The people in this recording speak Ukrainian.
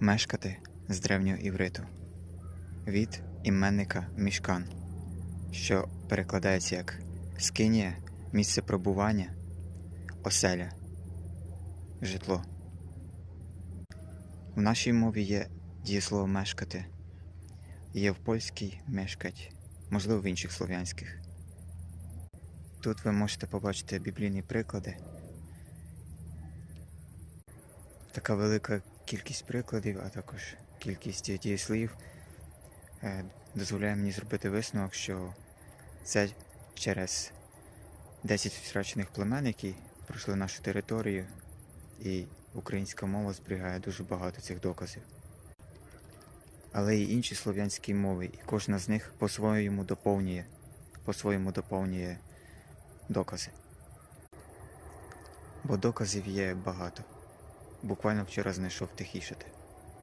Мешкати з древнього івриту від іменника Мішкан, що перекладається як скинія, місце пробування, оселя, житло. В нашій мові є дієслово мешкати, є в польській мешкать, можливо в інших слов'янських. Тут ви можете побачити біблійні приклади. Така велика кількість прикладів, а також кількість дієслів е, дозволяє мені зробити висновок, що це через 10 втрачених племен, які пройшли нашу територію, і українська мова зберігає дуже багато цих доказів. Але й інші слов'янські мови, і кожна з них по-своєму доповнює, по-своєму доповнює докази. Бо доказів є багато. Буквально вчора знайшов тихішати.